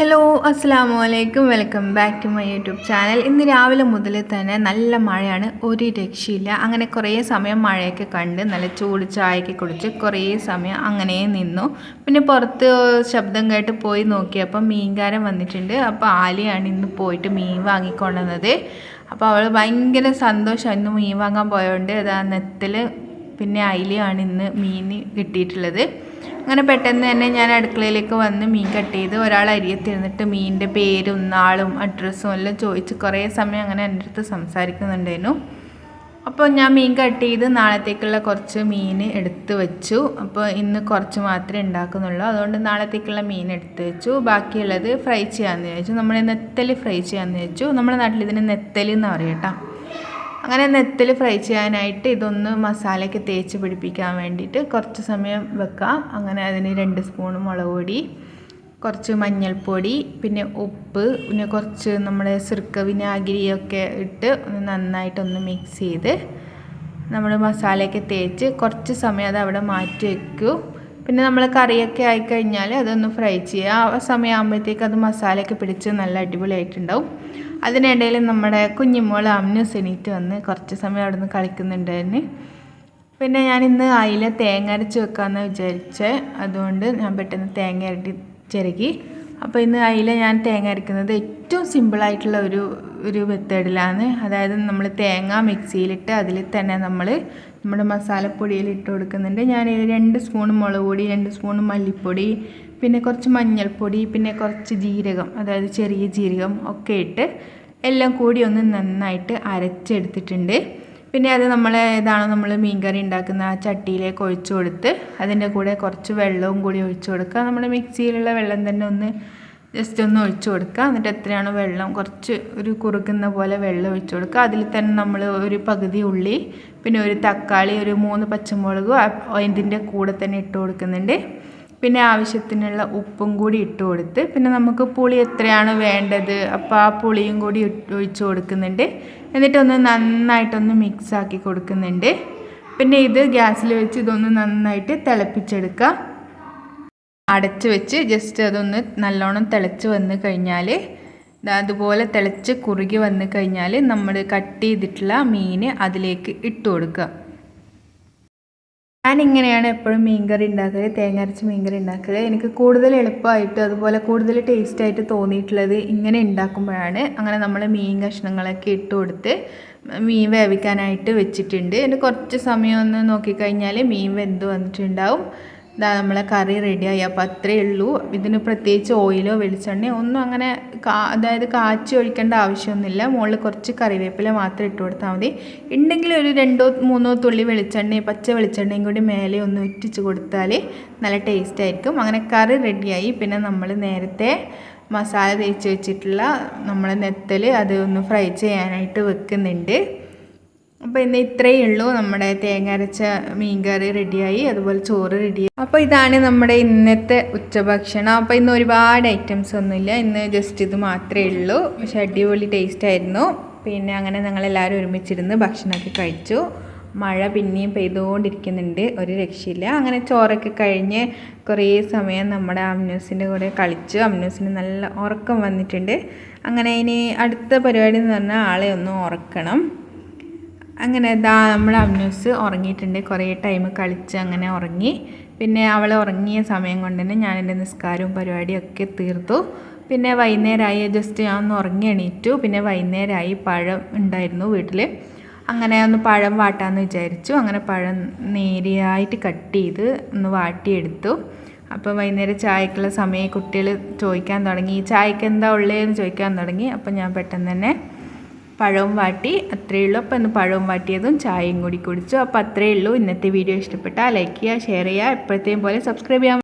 Hello അസ്സാം വലൈക്കും welcome back to my YouTube channel ഇന്ന് രാവിലെ മുതൽ തന്നെ നല്ല മഴയാണ്. ഒരു രക്ഷയില്ല. അങ്ങനെ കുറേ സമയം മഴയൊക്കെ കണ്ട് നല്ല ചൂട് ചായയൊക്കെ കുടിച്ച് കുറേ സമയം അങ്ങനെ നിന്നു. പിന്നെ പുറത്ത് ശബ്ദം കേട്ട് പോയി നോക്കിയപ്പോൾ മീൻകാരൻ വന്നിട്ടുണ്ട്. അപ്പോൾ ആലിയാണ് ഇന്ന് പോയിട്ട് മീൻ വാങ്ങിക്കൊണ്ടുവന്നത്. അപ്പോൾ അവൾ ഭയങ്കര സന്തോഷം. ഇന്ന് മീൻ വാങ്ങാൻ പോയതുകൊണ്ട് അതാ നെത്തിൽ പിന്നെ അയിലയാണ് ഇന്ന് മീൻ കിട്ടിയിട്ടുള്ളത്. അങ്ങനെ പെട്ടെന്ന് തന്നെ ഞാൻ അടുക്കളയിലേക്ക് വന്ന് മീൻ കട്ട് ചെയ്ത് ഒരാൾ അരിയത്തിരുന്നിട്ട് മീനിന്റെ പേരും നാളും അഡ്രസ്സും എല്ലാം ചോദിച്ച് കുറേ സമയം അങ്ങനെ എന്റെ അടുത്ത് സംസാരിക്കുന്നുണ്ടായിരുന്നു. അപ്പോൾ ഞാൻ മീൻ കട്ട് ചെയ്ത് നാളത്തേക്കുള്ള കുറച്ച് മീൻ എടുത്ത് വെച്ചു. അപ്പോൾ ഇന്ന് കുറച്ച് മാത്രമേ ഉണ്ടാക്കുന്നുള്ളൂ. അതുകൊണ്ട് നാളത്തേക്കുള്ള മീൻ എടുത്ത് വെച്ചു. ബാക്കിയുള്ളത് ഫ്രൈ ചെയ്യാമെന്ന് ചോദിച്ചു നമ്മൾ നെത്തൽ ഫ്രൈ ചെയ്യാമെന്ന് ചോദിച്ചു നമ്മുടെ നാട്ടിൽ ഇതിന് നെത്തൽ എന്ന് പറയും കേട്ടോ. അങ്ങനെ നെത്തിൽ ഫ്രൈ ചെയ്യാനായിട്ട് ഇതൊന്ന് മസാലയൊക്കെ തേച്ച് പിടിപ്പിക്കാൻ വേണ്ടിയിട്ട് കുറച്ച് സമയം വെക്കാം. അങ്ങനെ അതിന് രണ്ട് സ്പൂൺ മുളക് പൊടി കുറച്ച് മഞ്ഞൾപ്പൊടി പിന്നെ ഉപ്പ് പിന്നെ കുറച്ച് നമ്മുടെ സിർക്ക വിനാഗിരിയൊക്കെ ഇട്ട് ഒന്ന് നന്നായിട്ടൊന്ന് മിക്സ് ചെയ്ത് നമ്മൾ മസാലയൊക്കെ തേച്ച് കുറച്ച് സമയം അത് അവിടെ മാറ്റി വയ്ക്കും പിന്നെ നമ്മൾ കറിയൊക്കെ ആയിക്കഴിഞ്ഞാൽ അതൊന്ന് ഫ്രൈ ചെയ്യുക ആ സമയമാകുമ്പോഴത്തേക്ക് അത് മസാലയൊക്കെ പിടിച്ച് നല്ല അടിപൊളിയായിട്ടുണ്ടാവും. അതിനിടയിൽ നമ്മുടെ കുഞ്ഞുമോൾ അമ്നു സെനീറ്റ് വന്ന് കുറച്ച് സമയം അവിടെ നിന്ന് കളിക്കുന്നുണ്ടായിരുന്നു. പിന്നെ ഞാൻ ഇന്ന് അയില തേങ്ങ അരച്ച് വെക്കാമെന്ന് വിചാരിച്ചേ അതുകൊണ്ട് ഞാൻ പെട്ടെന്ന് തേങ്ങ അരട്ടി ചിരകി അപ്പോൾ ഇന്ന് അയില ഞാൻ തേങ്ങ അരക്കുന്നത് ഏറ്റവും സിമ്പിളായിട്ടുള്ള ഒരു ഒരു മെത്തേഡിലാണ്. അതായത് നമ്മൾ തേങ്ങ മിക്സിയിലിട്ട് അതിൽ തന്നെ നമ്മൾ നമ്മുടെ മസാലപ്പൊടിയിൽ ഇട്ട് കൊടുക്കുന്നുണ്ട്. ഞാൻ രണ്ട് സ്പൂൺ മുളക് പൊടി രണ്ട് സ്പൂൺ മല്ലിപ്പൊടി പിന്നെ കുറച്ച് മഞ്ഞൾപ്പൊടി പിന്നെ കുറച്ച് ജീരകം അതായത് ചെറിയ ജീരകം ഒക്കെ ഇട്ട് എല്ലാം കൂടി ഒന്ന് നന്നായിട്ട് അരച്ചെടുത്തിട്ടുണ്ട്. പിന്നെ അത് നമ്മൾ ഏതാണോ നമ്മൾ മീൻകറി ഉണ്ടാക്കുന്ന ആ ചട്ടിയിലേക്ക് ഒഴിച്ചു കൊടുത്ത് അതിന്റെ കൂടെ കുറച്ച് വെള്ളവും കൂടി ഒഴിച്ചു കൊടുക്കുക. നമ്മൾ മിക്സിയിലുള്ള വെള്ളം തന്നെ ഒന്ന് ജസ്റ്റ് ഒന്ന് ഒഴിച്ചു കൊടുക്കുക. എന്നിട്ട് എത്രയാണ് വെള്ളം കുറച്ച് ഒരു കുറുക്കുന്ന പോലെ വെള്ളം ഒഴിച്ചു കൊടുക്കുക. അതിൽ തന്നെ നമ്മൾ ഒരു പകുതി ഉള്ളി പിന്നെ ഒരു തക്കാളി ഒരു മൂന്ന് പച്ചമുളകും അതിന്റെ കൂടെ തന്നെ ഇട്ട് കൊടുക്കുന്നുണ്ട്. പിന്നെ ആവശ്യത്തിനുള്ള ഉപ്പും കൂടി ഇട്ട് കൊടുത്ത് പിന്നെ നമുക്ക് പുളി എത്രയാണ് വേണ്ടത് അപ്പോൾ ആ പുളിയും കൂടി ഒഴിച്ച് കൊടുക്കുന്നുണ്ട്. എന്നിട്ടൊന്ന് നന്നായിട്ടൊന്ന് മിക്സാക്കി കൊടുക്കുന്നുണ്ട്. പിന്നെ ഇത് ഗ്യാസിൽ വെച്ച് ഇതൊന്ന് നന്നായിട്ട് തിളപ്പിച്ചെടുക്കുക. അടച്ച് വെച്ച് ജസ്റ്റ് അതൊന്ന് നല്ലോണം തിളച്ച് വന്ന് കഴിഞ്ഞാൽ അതുപോലെ തിളച്ച് കുറുകി വന്ന് കഴിഞ്ഞാൽ നമ്മൾ കട്ട് ചെയ്തിട്ടുള്ള മീൻ അതിലേക്ക് ഇട്ട് കൊടുക്കുക. ഞാൻ ഇങ്ങനെയാണ് എപ്പോഴും മീൻകറി ഉണ്ടാക്കുക തേങ്ങ അരച്ച് മീൻകറി ഉണ്ടാക്കുക എനിക്ക് കൂടുതൽ എളുപ്പമായിട്ട് അതുപോലെ കൂടുതൽ ടേസ്റ്റായിട്ട് തോന്നിയിട്ടുള്ളത് ഇങ്ങനെ ഉണ്ടാക്കുമ്പോഴാണ്. അങ്ങനെ നമ്മൾ മീൻ കഷ്ണങ്ങളൊക്കെ ഇട്ട് കൊടുത്ത് മീൻ വേവിക്കാനായിട്ട് വെച്ചിട്ടുണ്ട്. എന്റെ കുറച്ച് സമയം ഒന്ന് നോക്കിക്കഴിഞ്ഞാൽ മീൻ വെന്ത് വന്നിട്ടുണ്ടാവും. ഇതാ നമ്മളെ കറി റെഡിയായി അപ്പോൾ അത്രയേ ഉള്ളൂ. ഇതിന് പ്രത്യേകിച്ച് ഓയിലോ വെളിച്ചെണ്ണയോ ഒന്നും അങ്ങനെ കാ അതായത് കാച്ചി ഒഴിക്കേണ്ട ആവശ്യമൊന്നുമില്ല. മുകളിൽ കുറച്ച് കറിവേപ്പില മാത്രം ഇട്ട് കൊടുത്താൽ മതി. ഉണ്ടെങ്കിൽ ഒരു രണ്ടോ മൂന്നോ തുള്ളി വെളിച്ചെണ്ണയും പച്ച വെളിച്ചെണ്ണയും കൂടി മേലെ ഒന്ന് ഉറ്റിച്ച് കൊടുത്താൽ നല്ല ടേസ്റ്റ് ആയിരിക്കും. അങ്ങനെ കറി റെഡിയായി പിന്നെ നമ്മൾ നേരത്തെ മസാല തേച്ച് വെച്ചിട്ടുള്ള നമ്മളെ നെത്തൽ അത് ഒന്ന് ഫ്രൈ ചെയ്യാനായിട്ട് വെക്കുന്നുണ്ട്. അപ്പോൾ ഇന്ന് ഇത്രയേ ഉള്ളൂ. നമ്മുടെ തേങ്ങ അരച്ച മീൻകറി റെഡിയായി. അതുപോലെ ചോറ് റെഡിയായി അപ്പോൾ ഇതാണ് നമ്മുടെ ഇന്നത്തെ ഉച്ചഭക്ഷണം. അപ്പോൾ ഇന്ന് ഒരുപാട് ഐറ്റംസ് ഒന്നുമില്ല. ഇന്ന് ജസ്റ്റ് ഇത് മാത്രമേ ഉള്ളൂ. പക്ഷെ അടിപൊളി ടേസ്റ്റ് ആയിരുന്നു. പിന്നെ അങ്ങനെ ഞങ്ങളെല്ലാവരും ഒരുമിച്ചിരുന്ന് ഭക്ഷണമൊക്കെ കഴിച്ചു. മഴ പിന്നെയും പെയ്തുകൊണ്ടിരിക്കുന്നുണ്ട്. ഒരു രക്ഷയില്ല. അങ്ങനെ ചോറൊക്കെ കഴിഞ്ഞ് കുറേ സമയം നമ്മുടെ അമ്നൂസിന്റെ കൂടെ കളിച്ചു. അമ്നൂസിന് നല്ല ഉറക്കം വന്നിട്ടുണ്ട്. അങ്ങനെ ഇനി അടുത്ത പരിപാടി എന്ന് പറഞ്ഞാൽ ആളെ ഒന്ന് ഉറക്കണം. അങ്ങനെ ഇതാ നമ്മൾ അവനൂസ് ഉറങ്ങിയിട്ടുണ്ട്. കുറേ ടൈം കളിച്ച് അങ്ങനെ ഉറങ്ങി. പിന്നെ അവൾ ഉറങ്ങിയ സമയം കൊണ്ട് തന്നെ ഞാൻ എന്റെ നിസ്കാരവും പരിപാടിയൊക്കെ തീർത്തു. പിന്നെ വൈകുന്നേരമായി ജസ്റ്റ് ഞാൻ ഒന്ന് ഉറങ്ങി എണീറ്റു. പിന്നെ വൈകുന്നേരമായി പഴം ഉണ്ടായിരുന്നു വീട്ടിൽ അങ്ങനെ ഒന്ന് പഴം വാട്ടാമെന്ന് വിചാരിച്ചു. അങ്ങനെ പഴം നേരിയായിട്ട് കട്ട് ചെയ്ത് ഒന്ന് വാട്ടിയെടുത്തു. അപ്പോൾ വൈകുന്നേരം ചായക്കുള്ള സമയം കുട്ടികൾ ചോദിക്കാൻ തുടങ്ങി. ചായക്ക് എന്താ ഉള്ളതെന്ന് ചോദിക്കാൻ തുടങ്ങി. അപ്പോൾ ഞാൻ പെട്ടെന്ന് തന്നെ പഴവും വാട്ടി. അത്രയേ ഉള്ളൂ. അപ്പോൾ ഇന്ന് പഴവും വാട്ടിയതും ചായയും കൂടി കുടിച്ചു. അപ്പോൾ അത്രയേ ഉള്ളൂ. ഇന്നത്തെ വീഡിയോ ഇഷ്ടപ്പെട്ടാൽ ലൈക്ക് ചെയ്യുക ഷെയർ ചെയ്യുക. എപ്പോഴത്തെയും പോലെ സബ്സ്ക്രൈബ് ചെയ്യാം